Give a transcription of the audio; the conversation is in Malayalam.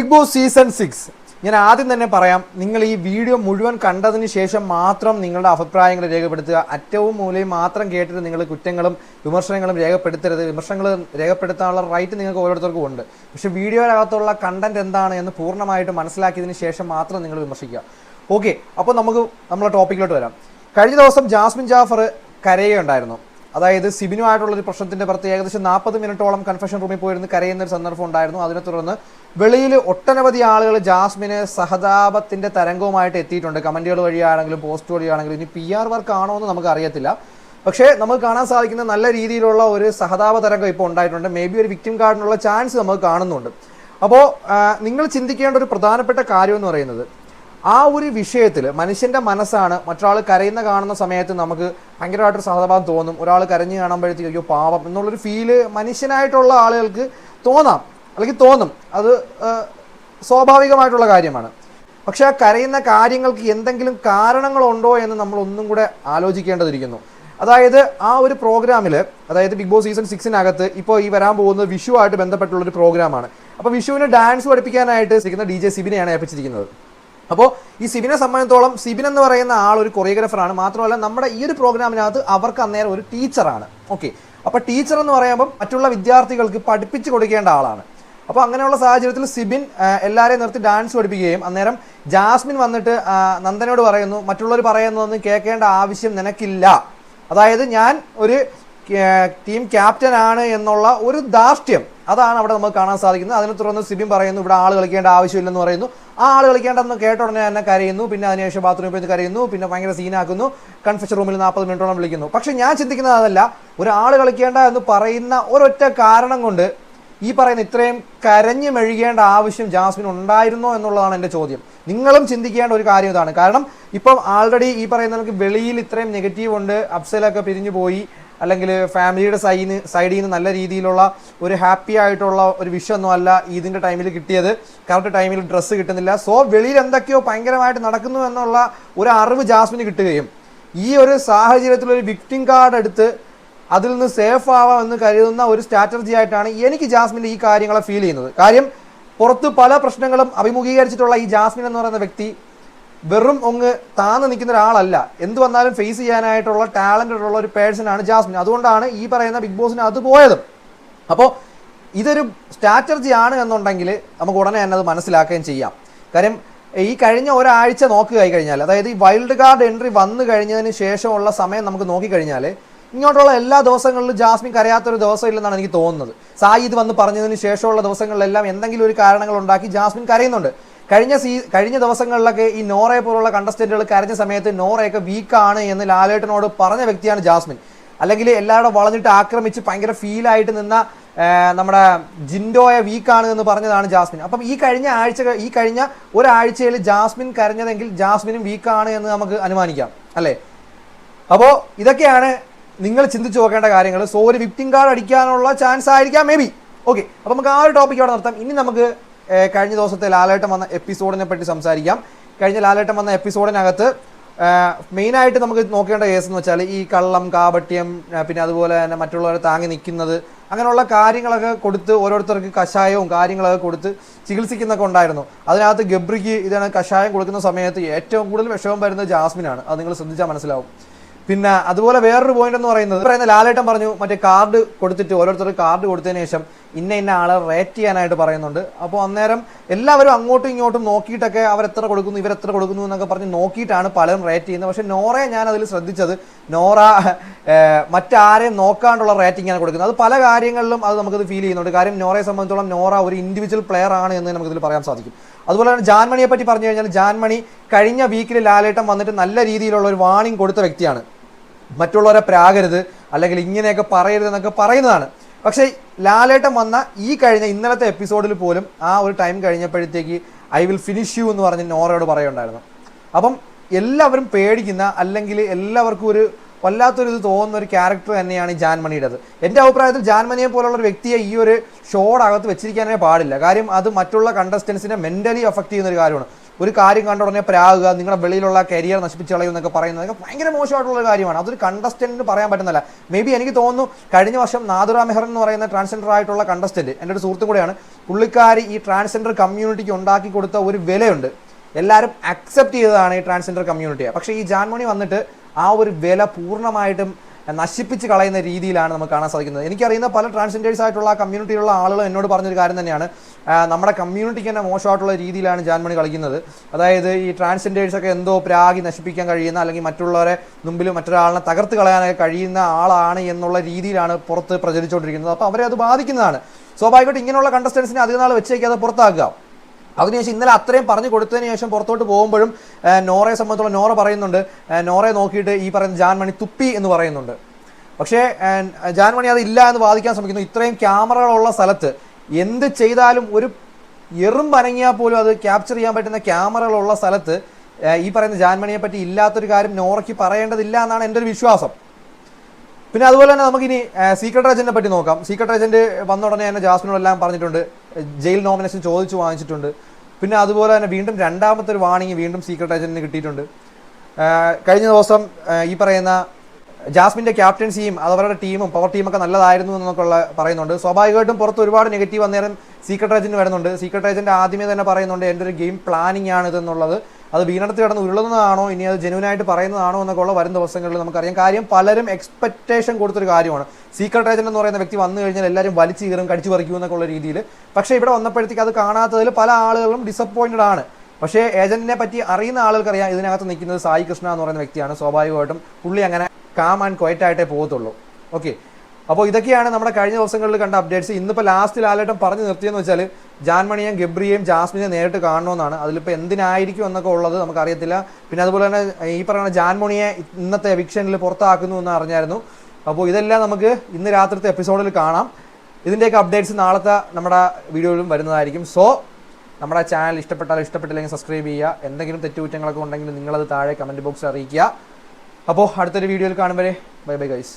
ബിഗ് ബോസ് സീസൺ സിക്സ് ഞാൻ ആദ്യം തന്നെ പറയാം നിങ്ങൾ ഈ വീഡിയോ മുഴുവൻ കണ്ടതിന് ശേഷം മാത്രം നിങ്ങളുടെ അഭിപ്രായങ്ങൾ രേഖപ്പെടുത്തുക. അറ്റവും മൂലയും മാത്രം കേട്ടിട്ട് നിങ്ങൾ കുറ്റങ്ങളും വിമർശനങ്ങളും രേഖപ്പെടുത്തരുത്. വിമർശനങ്ങൾ രേഖപ്പെടുത്താനുള്ള റൈറ്റ് നിങ്ങൾക്ക് ഓരോരുത്തർക്കും ഉണ്ട്. പക്ഷേ വീഡിയോയിനകത്തുള്ള കണ്ടന്റ് എന്താണ് എന്ന് പൂർണമായിട്ട് മനസ്സിലാക്കിയതിന് ശേഷം മാത്രം നിങ്ങൾ വിമർശിക്കുക. ഓക്കെ അപ്പോൾ നമുക്ക് നമ്മളെ ടോപ്പിക്കിലോട്ട് വരാം. കഴിഞ്ഞ ദിവസം ജാസ്മിൻ ജാഫർ കരയുണ്ടായിരുന്നു അതായത് സിബിനുമായിട്ടുള്ള ഒരു പ്രശ്നത്തിന്റെ പുറത്ത് ഏകദേശം നാൽപ്പത് മിനിറ്റോളം കൺഫെഷൻ റൂമിൽ പോയിരുന്ന് കരയുന്ന ഒരു സന്ദർഭം ഉണ്ടായിരുന്നു. അതിനെ തുടർന്ന് വെളിയിൽ ഒട്ടനവധി ആളുകൾ ജാസ്മിന് സഹതാപത്തിന്റെ തരംഗവുമായിട്ട് എത്തിയിട്ടുണ്ട്. കമന്റുകൾ വഴിയാണെങ്കിലും പോസ്റ്റ് വഴിയാണെങ്കിലും. ഇനി പി ആർ വർക്ക് ആണോ എന്ന് നമുക്ക് അറിയത്തില്ല. പക്ഷേ നമുക്ക് കാണാൻ സാധിക്കുന്ന നല്ല രീതിയിലുള്ള ഒരു സഹതാപ തരംഗം ഇപ്പോൾ ഉണ്ടായിട്ടുണ്ട്. മേ ബി ഒരു വിക്ടിം കാർഡിനുള്ള ചാൻസ് നമുക്ക് കാണുന്നുണ്ട്. അപ്പോൾ നിങ്ങൾ ചിന്തിക്കേണ്ട ഒരു പ്രധാനപ്പെട്ട കാര്യം എന്ന് പറയുന്നത് ആ ഒരു വിഷയത്തിൽ മനുഷ്യന്റെ മനസ്സാണ് മറ്റൊരാൾ കരയുന്ന കാണുന്ന സമയത്ത് നമുക്ക് ഭയങ്കരമായിട്ടൊരു സഹതാപം തോന്നും. ഒരാൾ കരഞ്ഞു കാണുമ്പോഴത്തേക്ക് അയ്യോ പാവം എന്നുള്ളൊരു ഫീൽ മനുഷ്യനായിട്ടുള്ള ആളുകൾക്ക് തോന്നാം. അല്ലെങ്കിൽ തോന്നും. അത് സ്വാഭാവികമായിട്ടുള്ള കാര്യമാണ്. പക്ഷെ ആ കരയുന്ന കാര്യങ്ങൾക്ക് എന്തെങ്കിലും കാരണങ്ങളുണ്ടോ എന്ന് നമ്മൾ ഒന്നും കൂടെ ആലോചിക്കേണ്ടതിരിക്കുന്നു. അതായത് ആ ഒരു പ്രോഗ്രാമിൽ അതായത് ബിഗ് ബോസ് സീസൺ സിക്സിനകത്ത് ഇപ്പോൾ ഈ വരാൻ പോകുന്നത് വിഷുവായിട്ട് ബന്ധപ്പെട്ടുള്ള ഒരു പ്രോഗ്രാമാണ്. അപ്പോൾ വിഷുവിന് ഡാൻസ് പഠിപ്പിക്കാനായിട്ട് സിക്കുന്ന ഡി ജെ സിബിനെയാണ് ഏൽപ്പിച്ചിരിക്കുന്നത്. അപ്പോൾ ഈ സിബിനെ സംബന്ധിച്ചോളം സിബിൻ എന്ന് പറയുന്ന ആൾ ഒരു കൊറിയോഗ്രാഫറാണ് മാത്രമല്ല നമ്മുടെ ഈ ഒരു പ്രോഗ്രാമിനകത്ത് അവർക്ക് അന്നേരം ഒരു ടീച്ചറാണ് ഓക്കെ അപ്പോൾ ടീച്ചർ എന്ന് പറയുമ്പോൾ മറ്റുള്ള വിദ്യാർത്ഥികൾക്ക് പഠിപ്പിച്ചു കൊടുക്കേണ്ട ആളാണ്. അപ്പോൾ അങ്ങനെയുള്ള സാഹചര്യത്തിൽ സിബിൻ എല്ലാവരെയും നിർത്തി ഡാൻസ് പഠിപ്പിക്കുകയും അന്നേരം ജാസ്മിൻ വന്നിട്ട് നന്ദനോട് പറയുന്നു മറ്റുള്ളവർ പറയുന്നതൊന്നും കേൾക്കേണ്ട ആവശ്യം നിനക്കില്ല. അതായത് ഞാൻ ഒരു ടീം ക്യാപ്റ്റൻ ആണ് എന്നുള്ള ഒരു ധാർഷ്ട്യം അതാണ് അവിടെ നമുക്ക് കാണാൻ സാധിക്കുന്നത്. അതിനെ തുടർന്ന് സിബിൻ പറയുന്നു ഇവിടെ ആൾ കളിക്കേണ്ട ആവശ്യമില്ലെന്ന് പറയുന്നു. ആ ആൾ കളിക്കേണ്ടെന്ന് കേട്ട ഉടനെ തന്നെ കരയുന്നു. പിന്നെ അതിനുശേഷം ബാത്റൂമിൽ പോയി കരയുന്നു. പിന്നെ ഭയങ്കര സീനാക്കുന്നു കൺഫെഷൻ റൂമിൽ നാൽപ്പത് മിനിറ്റോളം വിളിക്കുന്നു. പക്ഷെ ഞാൻ ചിന്തിക്കുന്നത് അതല്ല. ഒരാൾ കളിക്കേണ്ട എന്ന് പറയുന്ന ഒരൊറ്റ കാരണം കൊണ്ട് ഈ പറയുന്ന ഇത്രയും കരഞ്ഞു മെഴുകേണ്ട ആവശ്യം ജാസ്മിൻ ഉണ്ടായിരുന്നോ എന്നുള്ളതാണ് എന്റെ ചോദ്യം. നിങ്ങളും ചിന്തിക്കേണ്ട ഒരു കാര്യം ഇതാണ്. കാരണം ഇപ്പം ആൾറെഡി ഈ പറയുന്ന നമുക്ക് വെളിയിൽ ഇത്രയും നെഗറ്റീവ് ഉണ്ട് അപ്സലൊക്കെ പിരിഞ്ഞു പോയി. അല്ലെങ്കിൽ ഫാമിലിയുടെ സൈന് സൈഡിൽ നിന്ന് നല്ല രീതിയിലുള്ള ഒരു ഹാപ്പി ആയിട്ടുള്ള ഒരു വിഷയമൊന്നും അല്ല ഇതിന്റെ ടൈമിൽ കിട്ടിയത്. കറക്റ്റ് ടൈമിൽ ഡ്രസ്സ് കിട്ടുന്നില്ല. സോ വെളിയിൽ എന്തൊക്കെയോ ഭയങ്കരമായിട്ട് നടക്കുന്നു എന്നുള്ള ഒരു അറിവ് ജാസ്മിന് കിട്ടുകയും ഈ ഒരു സാഹചര്യത്തിൽ ഒരു വിക്ടിം കാർഡ് എടുത്ത് അതിൽ നിന്ന് സേഫ് ആവാം എന്ന് കരുതുന്ന ഒരു സ്ട്രാറ്റജി ആയിട്ടാണ് എനിക്ക് ജാസ്മിന്റെ ഈ കാര്യങ്ങളെ ഫീൽ ചെയ്യുന്നത്. കാര്യം പുറത്ത് പല പ്രശ്നങ്ങളും അഭിമുഖീകരിച്ചിട്ടുള്ള ഈ ജാസ്മിൻ എന്ന് പറയുന്ന വ്യക്തി വെറും ഒന്ന് താന്ന് നിൽക്കുന്ന ഒരാളല്ല. എന്ത് വന്നാലും ഫേസ് ചെയ്യാനായിട്ടുള്ള ടാലന്റഡ് ഉള്ള ഒരു പേഴ്സൺ ആണ് ജാസ്മിൻ. അതുകൊണ്ടാണ് ഈ പറയുന്ന ബിഗ് ബോസിന് അത് പോയതും. അപ്പോൾ ഇതൊരു സ്ട്രാറ്റജി ആണ് എന്നുണ്ടെങ്കിൽ നമുക്ക് ഉടനെ തന്നെ അത് മനസ്സിലാക്കുകയും ചെയ്യാം. കാര്യം ഈ കഴിഞ്ഞ ഒരാഴ്ച നോക്കുകയായി കഴിഞ്ഞാൽ അതായത് ഈ വൈൽഡ് കാർഡ് എൻട്രി വന്നു കഴിഞ്ഞതിന് ശേഷമുള്ള സമയം നമുക്ക് നോക്കിക്കഴിഞ്ഞാൽ ഇങ്ങോട്ടുള്ള എല്ലാ ദിവസങ്ങളിലും ജാസ്മിൻ കരയാത്തൊരു ദിവസം ഇല്ലെന്നാണ് എനിക്ക് തോന്നുന്നത്. സായി ഇത് വന്ന് പറഞ്ഞതിന് ശേഷമുള്ള ദിവസങ്ങളിലെല്ലാം എന്തെങ്കിലും ഒരു കാരണങ്ങൾ ഉണ്ടാക്കി ജാസ്മിൻ കരയുന്നുണ്ട്. കഴിഞ്ഞ സീ കഴിഞ്ഞ ദിവസങ്ങളിലൊക്കെ ഈ നോറയെ പോലുള്ള കണ്ടസ്റ്റന്റുകൾ കരഞ്ഞ സമയത്ത് നോറയൊക്കെ വീക്കാണ് എന്ന് ലാലേട്ടനോട് പറഞ്ഞ വ്യക്തിയാണ് ജാസ്മിൻ. അല്ലെങ്കിൽ എല്ലാവരുടെ വളഞ്ഞിട്ട് ആക്രമിച്ച് ഭയങ്കര ഫീലായിട്ട് നിന്ന നമ്മുടെ ജിൻഡോയ വീക്കാണ് എന്ന് പറഞ്ഞതാണ് ജാസ്മിൻ. അപ്പം ഈ കഴിഞ്ഞ ആഴ്ച ഈ കഴിഞ്ഞ ഒരാഴ്ചയിൽ ജാസ്മിൻ കരഞ്ഞതെങ്കിൽ ജാസ്മിനും വീക്കാണ് എന്ന് നമുക്ക് അനുമാനിക്കാം. അല്ലേ? അപ്പോൾ ഇതൊക്കെയാണ് നിങ്ങൾ ചിന്തിച്ചു നോക്കേണ്ട കാര്യങ്ങൾ. സോ ഒരു വിക്ടിം കാർഡ് അടിക്കാനുള്ള ചാൻസ് ആയിരിക്കാം മേ ബി ഓക്കെ അപ്പോൾ നമുക്ക് ആ ഒരു ടോപ്പിക്ക് അവിടെ നിർത്താം. ഇനി നമുക്ക് കഴിഞ്ഞ ദിവസത്തെ ലാലേട്ടം വന്ന എപ്പിസോഡിനെ പറ്റി സംസാരിക്കാം. കഴിഞ്ഞ ലാലേട്ടം വന്ന എപ്പിസോഡിനകത്ത് മെയിനായിട്ട് നമുക്ക് നോക്കേണ്ട കേസ് എന്ന് വെച്ചാൽ ഈ കള്ളം കാപട്യം പിന്നെ അതുപോലെ തന്നെ മറ്റുള്ളവരെ താങ്ങി നിൽക്കുന്നത് അങ്ങനെയുള്ള കാര്യങ്ങളൊക്കെ കൊടുത്ത് ഓരോരുത്തർക്ക് കഷായവും കാര്യങ്ങളൊക്കെ കൊടുത്ത് ചികിത്സിക്കുന്നൊക്കെ ഉണ്ടായിരുന്നു. അതിനകത്ത് ഗബ്രിക്ക് ഇതാണ് കഷായം കൊടുക്കുന്ന സമയത്ത് ഏറ്റവും കൂടുതൽ വിഷമം വരുന്നത് ജാസ്മിനാണ്. അത് നിങ്ങൾ ശ്രദ്ധിച്ചാൽ മനസ്സിലാവും. പിന്നെ അതുപോലെ വേറൊരു പോയിന്റ് എന്ന് പറയുന്നത് പറയുന്ന ലാലേട്ടൻ പറഞ്ഞു മറ്റേ കാർഡ് കൊടുത്തിട്ട് ഓരോരുത്തർക്ക് കാർഡ് കൊടുത്തതിന് ശേഷം ഇന്ന ഇന്ന ആളെ റേറ്റ് ചെയ്യാനായിട്ട് പറയുന്നുണ്ട്. അപ്പോൾ അന്നേരം എല്ലാവരും അങ്ങോട്ടും ഇങ്ങോട്ടും നോക്കിയിട്ടൊക്കെ അവരെത്ര കൊടുക്കുന്നു ഇവരെത്ര കൊടുക്കുന്നു എന്നൊക്കെ പറഞ്ഞ് നോക്കിയിട്ടാണ് പലരും റേറ്റ് ചെയ്യുന്നത്. പക്ഷേ നോറയെ ഞാൻ അതിൽ ശ്രദ്ധിച്ചത് നോറ മറ്റാരെയും നോക്കാണ്ടുള്ള റേറ്റിംഗ് ആണ് കൊടുക്കുന്നത്. അത് പല കാര്യങ്ങളിലും അത് നമുക്കത് ഫീൽ ചെയ്യുന്നുണ്ട്. കാര്യം നോറയെ സംബന്ധിച്ചോളം നോറ ഒരു ഇൻഡിവിജ്വൽ പ്ലെയർ ആണ് എന്ന് നമുക്കിതിൽ പറയാൻ സാധിക്കും. അതുപോലെ തന്നെ ജാൻമണിയെ പറ്റി പറഞ്ഞു കഴിഞ്ഞാൽ ജാൻമണി കഴിഞ്ഞ വീക്കിൽ ലാലേട്ടം വന്നിട്ട് നല്ല രീതിയിലുള്ള ഒരു വാണിംഗ് കൊടുത്ത വ്യക്തിയാണ്. മറ്റുള്ളവരെ പ്രാകരുത് അല്ലെങ്കിൽ ഇങ്ങനെയൊക്കെ പറയരുത് എന്നൊക്കെ പറയുന്നതാണ്. പക്ഷേ ലാലേട്ടൻ വന്ന ഈ കഴിഞ്ഞ ഇന്നലത്തെ എപ്പിസോഡിൽ പോലും ആ ഒരു ടൈം കഴിഞ്ഞപ്പോഴത്തേക്ക് ഐ വിൽ ഫിനിഷ് യു എന്ന് പറഞ്ഞ് നോറയോട് പറയുണ്ടായിരുന്നു അപ്പം എല്ലാവരും പേടിക്കുന്ന അല്ലെങ്കിൽ എല്ലാവർക്കും ഒരു വല്ലാത്തൊരു ഇത് തോന്നുന്ന ഒരു ക്യാരക്ടർ തന്നെയാണ് ഈ ജാൻമണിയുടേത്. എന്റെ അഭിപ്രായത്തിൽ ജാൻമണിയെ പോലുള്ള ഒരു വ്യക്തിയെ ഈ ഒരു ഷോടകത്ത് വെച്ചിരിക്കാനേ പാടില്ല. കാര്യം അത് മറ്റുള്ള കണ്ടസ്റ്റൻസിനെ മെന്റലി അഫക്റ്റ് ചെയ്യുന്ന ഒരു കാര്യമാണ്. ഒരു കാര്യം കണ്ട ഉടനെ പ്രാകുക നിങ്ങളുടെ വെളിയിലുള്ള കരിയർ നശിപ്പിച്ച് കളയും എന്നൊക്കെ പറയുന്നത് ഭയങ്കര മോശമായിട്ടുള്ള ഒരു കാര്യമാണ്. അതൊരു കണ്ടസ്റ്റന്റിന് പറയാൻ പറ്റുന്നില്ല മേ ബി എനിക്ക് തോന്നുന്നു കഴിഞ്ഞ വർഷം നാദുറ മെഹർ എന്ന് പറയുന്ന ട്രാൻസ്ജെൻഡർ ആയിട്ടുള്ള കണ്ടസ്റ്റന്റ് എന്റെ ഒരു സുഹൃത്തും കൂടെയാണ് പുള്ളിക്കാരി ഈ ട്രാൻസ്ജെൻഡർ കമ്മ്യൂണിറ്റിക്ക് ഉണ്ടാക്കി കൊടുത്ത ഒരു വിലയുണ്ട്. എല്ലാവരും അക്സെപ്റ്റ് ചെയ്തതാണ് ഈ ട്രാൻസ്ജെൻഡർ കമ്മ്യൂണിറ്റിയെ പക്ഷേ ഈ ജാൻമണി വന്നിട്ട് ആ ഒരു വില പൂർണമായിട്ടും നശിപ്പിച്ച് കളയുന്ന രീതിയിലാണ് നമുക്ക് കാണാൻ സാധിക്കുന്നത്. എനിക്കറിയുന്ന പല ട്രാൻസ്ജെൻഡേഴ്സ് ആയിട്ടുള്ള കമ്മ്യൂണിറ്റിയിലുള്ള ആളുകൾ എന്നോട് പറഞ്ഞൊരു കാര്യം തന്നെയാണ്. നമ്മുടെ കമ്മ്യൂണിറ്റിക്ക് തന്നെ മോശമായിട്ടുള്ള രീതിയിലാണ് ജാൻമണി കളിക്കുന്നത്. അതായത് ഈ ട്രാൻസ്ജെൻഡേഴ്സൊക്കെ എന്തോ പ്രാഗി നശിപ്പിക്കാൻ കഴിയുന്ന അല്ലെങ്കിൽ മറ്റുള്ളവരെ മുമ്പിൽ മറ്റൊരാളിനെ തകർത്ത് കളയാനൊക്കെ കഴിയുന്ന ആളാണ് എന്നുള്ള രീതിയിലാണ് പുറത്ത് പ്രചരിച്ചുകൊണ്ടിരിക്കുന്നത്. അപ്പോൾ അവരെ അത് ബാധിക്കുന്നതാണ്. സ്വാഭാവികമായിട്ട് ഇങ്ങനെയുള്ള കണ്ടസ്റ്റൻസിനെ അധികം നാൾ വെച്ചേക്കാതെ പുറത്താക്കുക. അതിനുശേഷം ഇന്നലെ അത്രയും പറഞ്ഞു കൊടുത്തതിന് ശേഷം പുറത്തോട്ട് പോകുമ്പോഴും നോറയെ സംബന്ധിച്ചുള്ള നോറ പറയുന്നുണ്ട് നോറയെ നോക്കിയിട്ട് ഈ പറയുന്ന ജാൻമണി തുപ്പി എന്ന് പറയുന്നുണ്ട്. പക്ഷേ ജാൻമണി അത് ഇല്ല എന്ന് വാദിക്കാൻ ശ്രമിക്കുന്നു. ഇത്രയും ക്യാമറകളുള്ള സ്ഥലത്ത് എന്ത് ചെയ്താലും ഒരു എറും പനങ്ങിയാൽ പോലും അത് ക്യാപ്ചർ ചെയ്യാൻ പറ്റുന്ന ക്യാമറകളുള്ള സ്ഥലത്ത് ഈ പറയുന്ന ജാൻമണിയെ പറ്റി ഇല്ലാത്തൊരു കാര്യം നോറയ്ക്ക് പറയേണ്ടതില്ല എന്നാണ് എന്റെ ഒരു വിശ്വാസം. പിന്നെ അതുപോലെ തന്നെ നമുക്കിനി സീക്രട്ട് ഏജന്റിനെ പറ്റി നോക്കാം. സീക്രട്ട് ഏജന്റ് വന്ന ഉടനെ തന്നെ ജാസ്മിനോടെല്ലാം പറഞ്ഞിട്ടുണ്ട്. ജയിൽ നോമിനേഷൻ ചോദിച്ചു വാങ്ങിച്ചിട്ടുണ്ട്. പിന്നെ അതുപോലെ തന്നെ വീണ്ടും രണ്ടാമത്തെ ഒരു വാണിംഗ് വീണ്ടും സീക്രട്ട് ഏജന്റിന് കിട്ടിയിട്ടുണ്ട്. കഴിഞ്ഞ ദിവസം ഈ പറയുന്ന ജാസ്മിന്റെ ക്യാപ്റ്റൻസിയും അതവരുടെ ടീമും പവർ ടീമൊക്കെ നല്ലതായിരുന്നു എന്നൊക്കെള്ള പറയുന്നുണ്ട്. സ്വാഭാവികമായിട്ടും പുറത്ത് ഒരുപാട് നെഗറ്റീവ് അന്നേരം സീക്രട്ട് ഏജന്റ് വരുന്നുണ്ട്. സീക്രട്ട് ഏജന്റ് ആദ്യമേ തന്നെ പറയുന്നുണ്ട് എന്റെ ഒരു ഗെയിം പ്ലാനിങ് ആണ് ഇതെന്നുള്ളത് അത് വീണെടുത്ത് കിടന്ന് ഉരുളുന്നതാണോ? ഇനി അത് ജെനുവിനായിട്ട് പറയുന്നതാണോ എന്നൊക്കെ ഉള്ള വരും ദിവസങ്ങളിൽ നമുക്കറിയാം. കാര്യം പലരും എക്സ്പെക്ടേഷൻ കൊടുത്തൊരു കാര്യമാണ്. സീക്രട്ട് ഏജന്റ് എന്ന് പറയുന്ന വ്യക്തി വന്നു കഴിഞ്ഞാൽ എല്ലാവരും വലിച്ചു കീറും കടിച്ചു പറിക്കും എന്നൊക്കെ ഉള്ള രീതിയിൽ. പക്ഷേ ഇവിടെ വന്നപ്പോഴത്തേക്ക് അത് കാണാത്തതിൽ പല ആളുകളും ഡിസപ്പോയിന്റഡ് ആണ്. പക്ഷേ ഏജന്റിനെ പറ്റി അറിയുന്ന ആളുകൾക്കറിയാം ഇതിനകത്ത് നിൽക്കുന്നത് സായി കൃഷ്ണ എന്ന് പറയുന്ന വ്യക്തിയാണ്. സ്വാഭാവികമായിട്ടും പുള്ളി അങ്ങനെ കാം ആൻഡ് ക്വയറ്റായിട്ടേ പോകത്തുള്ളൂ. ഓക്കെ അപ്പോൾ ഇതൊക്കെയാണ് നമ്മുടെ കഴിഞ്ഞ ദിവസങ്ങളിൽ കണ്ട അപ്ഡേറ്റ്സ് ഇന്നിപ്പോൾ ലാസ്റ്റ് ലാലേട്ടം പറഞ്ഞു നിർത്തിയെന്ന് വെച്ചാൽ ജാൻമണിയും ഗബ്രിയെയും ജാസ്മിനെ നേരിട്ട് കാണണമെന്നാണ് അതിലിപ്പോൾ എന്തിനായിരിക്കും എന്നൊക്കെ ഉള്ളത് നമുക്കറിയത്തില്ല. പിന്നെ അതുപോലെ തന്നെ ഈ പറയുന്ന ജാൻമണിയെ ഇന്നത്തെ എവിക്ഷനിൽ പുറത്താക്കുന്നു എന്ന് അറിഞ്ഞായിരുന്നു. അപ്പോൾ ഇതെല്ലാം നമുക്ക് ഇന്ന് രാത്രിത്തെ എപ്പിസോഡിൽ കാണാം. ഇതിന്റെയൊക്കെ അപ്ഡേറ്റ്സ് നാളത്തെ നമ്മുടെ വീഡിയോയിലും വരുന്നതായിരിക്കും. സോ നമ്മുടെ ചാനൽ ഇഷ്ടപ്പെട്ടാൽ ഇഷ്ടപ്പെട്ടില്ലെങ്കിൽ സബ്സ്ക്രൈബ് ചെയ്യുക. എന്തെങ്കിലും തെറ്റുകുറ്റങ്ങളൊക്കെ ഉണ്ടെങ്കിൽ നിങ്ങളത് താഴെ കമന്റ് ബോക്സിൽ അറിയിക്കുക. അപ്പോൾ അടുത്തൊരു വീഡിയോയിൽ കാണുമ്പോൾ ബൈ ബൈ ഗൈസ്